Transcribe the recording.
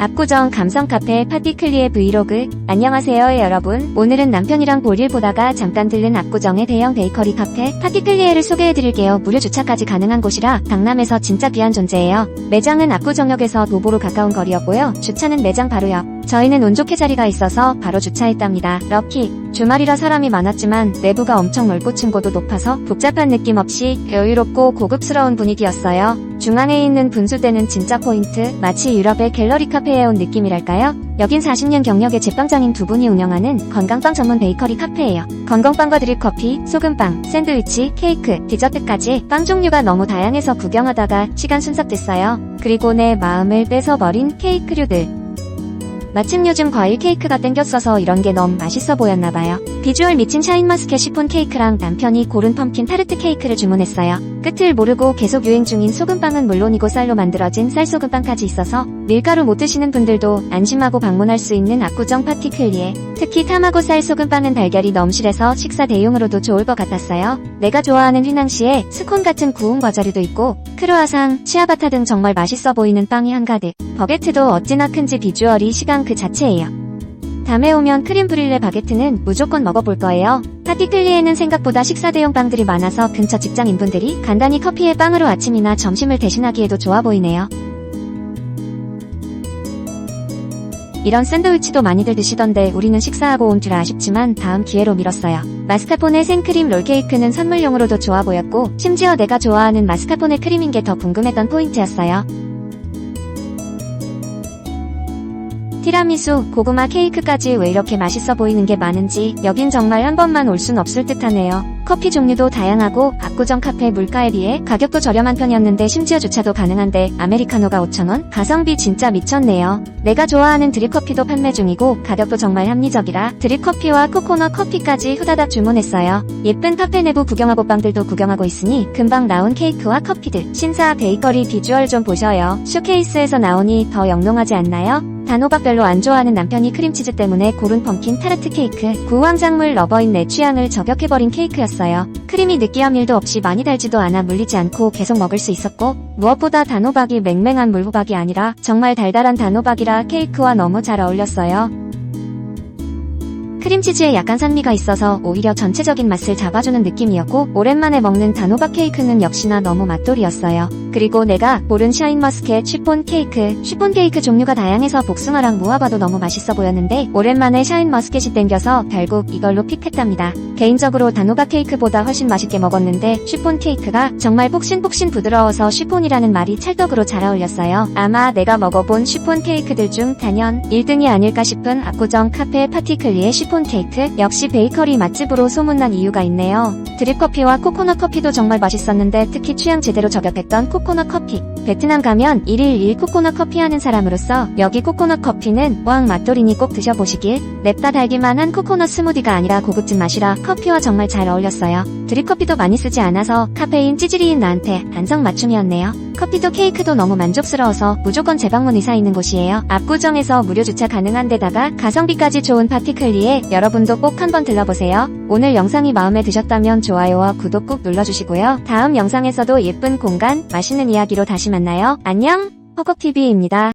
압구정 감성카페 파티클리의 브이로그 안녕하세요 여러분. 오늘은 남편이랑 볼일 보다가 잠깐 들른 압구정의 대형 베이커리 카페 파티클리에를 소개해드릴게요. 무료 주차까지 가능한 곳이라 강남에서 진짜 귀한 존재예요. 매장은 압구정역에서 도보로 가까운 거리였고요. 주차는 매장 바로 옆. 저희는 운 좋게 자리가 있어서 바로 주차했답니다. 럭키. 주말이라 사람이 많았지만 내부가 엄청 넓고 층고도 높아서 복잡한 느낌 없이 여유롭고 고급스러운 분위기였어요. 중앙에 있는 분수대는 진짜 포인트, 마치 유럽의 갤러리 카페에 온 느낌이랄까요? 여긴 40년 경력의 제빵장인 두 분이 운영하는 건강빵 전문 베이커리 카페예요. 건강빵과 드립 커피, 소금빵, 샌드위치, 케이크, 디저트까지 빵 종류가 너무 다양해서 구경하다가 시간 순삭됐어요. 그리고 내 마음을 뺏어버린 케이크류들. 마침 요즘 과일 케이크가 땡겼어서 이런 게 너무 맛있어 보였나봐요. 비주얼 미친 샤인머스켓 시폰 케이크랑 남편이 고른 펌킨 타르트 케이크를 주문했어요. 끝을 모르고 계속 유행 중인 소금빵은 물론이고 쌀로 만들어진 쌀소금빵까지 있어서 밀가루 못 드시는 분들도 안심하고 방문할 수 있는 압구정 파티클리에 특히 타마고 쌀 소금빵은 달걀이 넘실해서 식사 대용으로도 좋을 것 같았어요. 내가 좋아하는 휘낭시에 스콘 같은 구운 과자류도 있고 크루아상, 치아바타 등 정말 맛있어 보이는 빵이 한가득 버게트도 어찌나 큰지 비주얼이 시간 그 자체예요. 다음에 오면 크림 브릴레 바게트는 무조건 먹어볼 거예요. 파티클리에는 생각보다 식사 대용 빵들이 많아서 근처 직장인분들이 간단히 커피에 빵으로 아침이나 점심을 대신하기에도 좋아 보이네요. 이런 샌드위치도 많이들 드시던데 우리는 식사하고 온 뒤라 아쉽지만 다음 기회로 미뤘어요. 마스카포네 생크림 롤케이크는 선물용으로도 좋아 보였고 심지어 내가 좋아하는 마스카포네 크림인 게 더 궁금했던 포인트였어요. 티라미수, 고구마 케이크까지 왜 이렇게 맛있어 보이는 게 많은지 여긴 정말 한 번만 올 순 없을 듯하네요. 커피 종류도 다양하고 압구정 카페 물가에 비해 가격도 저렴한 편이었는데 심지어 주차도 가능한데 아메리카노가 5,000원? 가성비 진짜 미쳤네요. 내가 좋아하는 드립커피도 판매 중이고 가격도 정말 합리적이라 드립커피와 코코넛 커피까지 후다닥 주문했어요. 예쁜 카페 내부 구경하고 빵들도 구경하고 있으니 금방 나온 케이크와 커피들 신사 베이커리 비주얼 좀 보셔요. 쇼케이스에서 나오니 더 영롱하지 않나요? 단호박 별로 안 좋아하는 남편이 크림치즈 때문에 고른 펌킨 타르트 케이크 구황작물 러버인 내 취향을 저격해버린 케이크였어요. 크림이 느끼한 일도 없이 많이 달지도 않아 물리지 않고 계속 먹을 수 있었고 무엇보다 단호박이 맹맹한 물호박이 아니라 정말 달달한 단호박이라 케이크와 너무 잘 어울렸어요. 크림치즈에 약간 산미가 있어서 오히려 전체적인 맛을 잡아주는 느낌이었고 오랜만에 먹는 단호박 케이크는 역시나 너무 맛돌이었어요. 그리고 내가 고른 샤인머스켓 쉬폰 케이크 쉬폰 케이크 종류가 다양해서 복숭아랑 무화과도 너무 맛있어 보였는데 오랜만에 샤인머스켓이 땡겨서 결국 이걸로 픽했답니다. 개인적으로 단호박 케이크보다 훨씬 맛있게 먹었는데 쉬폰 케이크가 정말 폭신폭신 부드러워서 쉬폰이라는 말이 찰떡으로 잘 어울렸어요. 아마 내가 먹어본 쉬폰 케이크들 중 단연 1등이 아닐까 싶은 압구정 카페 파티클리의 쉬폰 케이크 역시 베이커리 맛집으로 소문난 이유가 있네요. 드립커피와 코코넛 커피도 정말 맛있었는데 특히 취향 제대로 저격했던 코코넛 커피. 베트남 가면 1일 1 코코넛 커피 하는 사람으로서 여기 코코넛 커피는 왕 맛돌이니 꼭 드셔보시길. 냅다 달기만 한 코코넛 스무디가 아니라 고급진 맛이라 커피와 정말 잘 어울렸어요. 드립커피도 많이 쓰지 않아서 카페인 찌질이인 나한테 안성맞춤이었네요. 커피도 케이크도 너무 만족스러워서 무조건 재방문 의사 있는 곳이에요. 압구정에서 무료 주차 가능한 데다가 가성비까지 좋은 파티클리에 여러분도 꼭 한번 들러보세요. 오늘 영상이 마음에 드셨다면 좋아요와 구독 꾹 눌러주시고요. 다음 영상에서도 예쁜 공간, 맛있는 이야기로 다시 만나요. 안녕! 허걱TV입니다.